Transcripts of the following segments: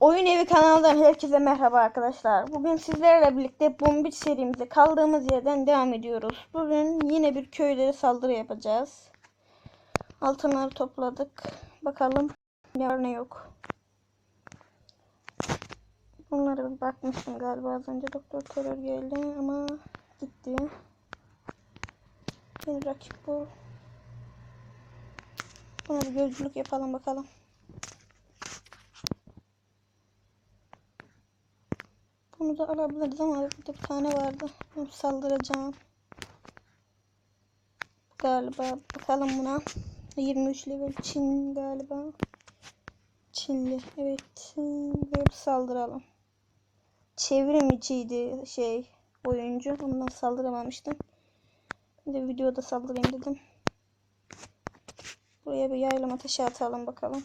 Oyun Evi kanalından herkese merhaba arkadaşlar. Bugün sizlerle birlikte Bombit serimize kaldığımız yerden devam ediyoruz. Bugün yine bir köylere saldırı yapacağız. Altınları topladık. Bakalım ne var ne yok. Bunlara bir bakmıştım galiba az önce doktor terör geldi ama gitti. Yeni rakip bu. Buna bir gözcülük yapalım bakalım. Bunu da alabiliriz ama burada bir tane vardı. Bunu saldıracağım. Galiba bakalım buna. 23 level Çin galiba. Çinli. Evet. Böyle saldıralım. Çevrim içiydi şey oyuncu. Ondan saldıramamıştım. De videoda saldırayım dedim. Buraya bir yaylım ateşi atalım bakalım.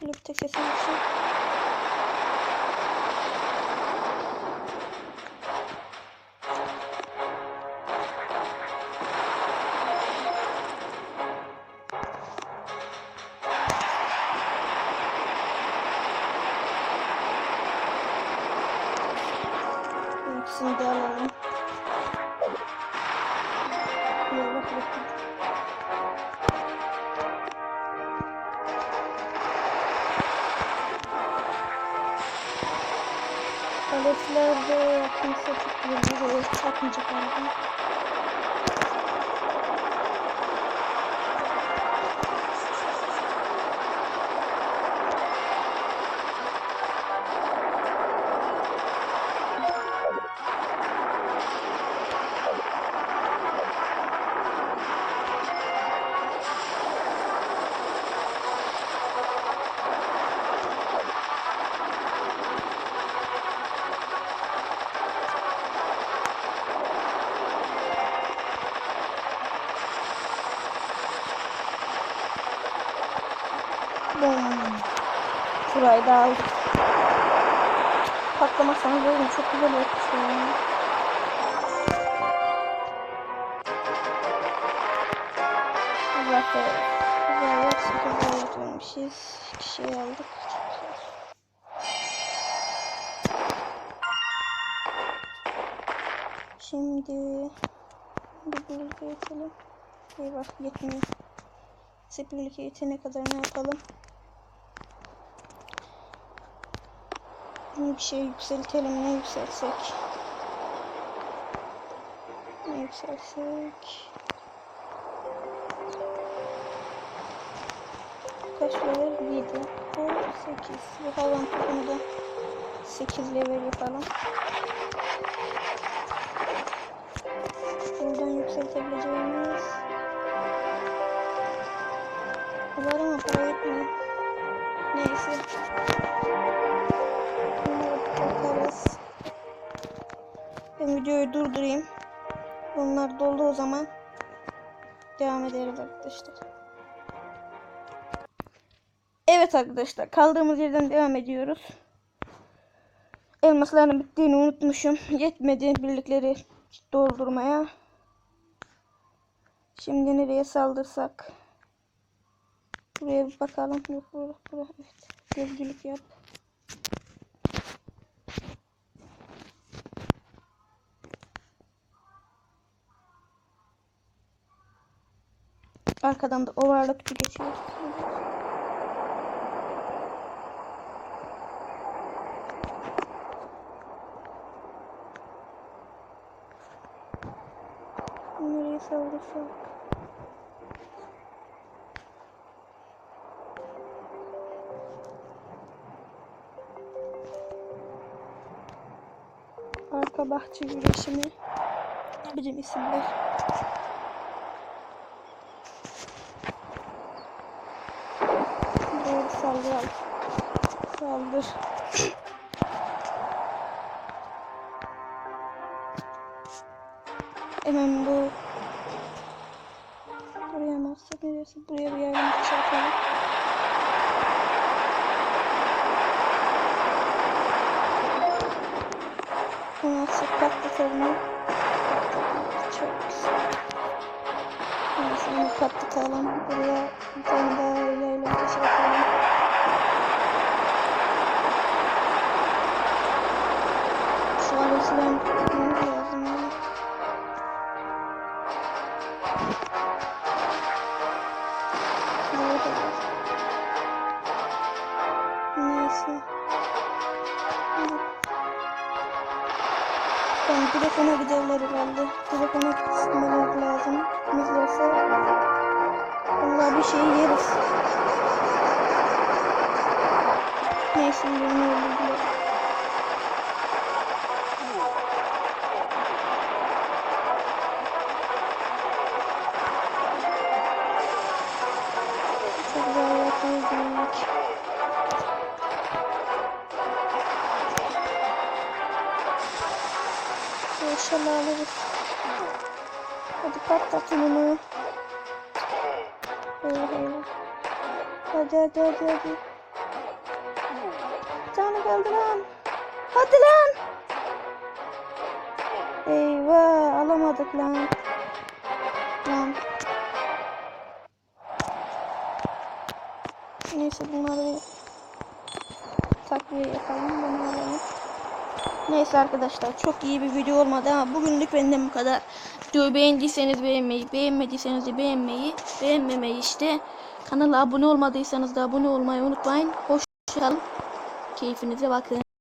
Böyle bir Paletlerde kimse çok bilmiyor. Atmayacak abi. Bom. Şurayı da aldık. Patlamasanız oğlum çok güzel yapmış ya. Zaten güzel yapsak güzel yapmamışız. İki şey aldık. Şimdi bir birlikte yetelim. Eyvah yetmiyor. Sepirlik yetene kadar ne yapalım? Bir şey yükseltelim. Ne yükseltsek? Ne yükseltsek? Kaç level? 7. Bu 8. Bu havan topunu da 8 level yapalım. Bakarız. Ben videoyu durdurayım. Bunlar doldu o zaman. Devam ederiz arkadaşlar. Evet arkadaşlar kaldığımız yerden devam ediyoruz. Elmasların bittiğini unutmuşum. Yetmedi birlikleri doldurmaya. Şimdi nereye saldırsak? Buraya bir bakalım. Yok bura, bura. Evet. Gözcülük yap. Arkadan da overlockçu geçiyor. Nereye saldırsak? Arka bahçe güreşimi. Bizim isimler. Doğru saldıralım. Saldır. Hemen bu buraya mı atsak neresi? Buraya bir yerden atsak patlatalım. Patlatalım. Çok güzel. Neyse onu patlatalım. Buraya bir tane daha öyle ateş atalım. Şu arasından tutmamız lazım. Neyse. Tamam direkt ona giderler herhalde. Direkt ona lazım. Bizlerse Allah bir şey yeriz. Neyse birini İnşallah alırız. Hadi patlatın onu. Eyvah eyvah. Hadi hadi hadi hadi. Bir tane kaldı lan. Hadi lan. Eyvah alamadık lan. Lan. Neyse bunları takviye yapalım. Bunu alalım. Neyse arkadaşlar çok iyi bir video olmadı ama bugünlük benden bu kadar. Videoyu beğendiyseniz beğenmeyi, beğenmediyseniz de beğenmeyi, beğenmemeyi işte. Kanala abone olmadıysanız da abone olmayı unutmayın. Hoşçakalın. Keyfinize bakın.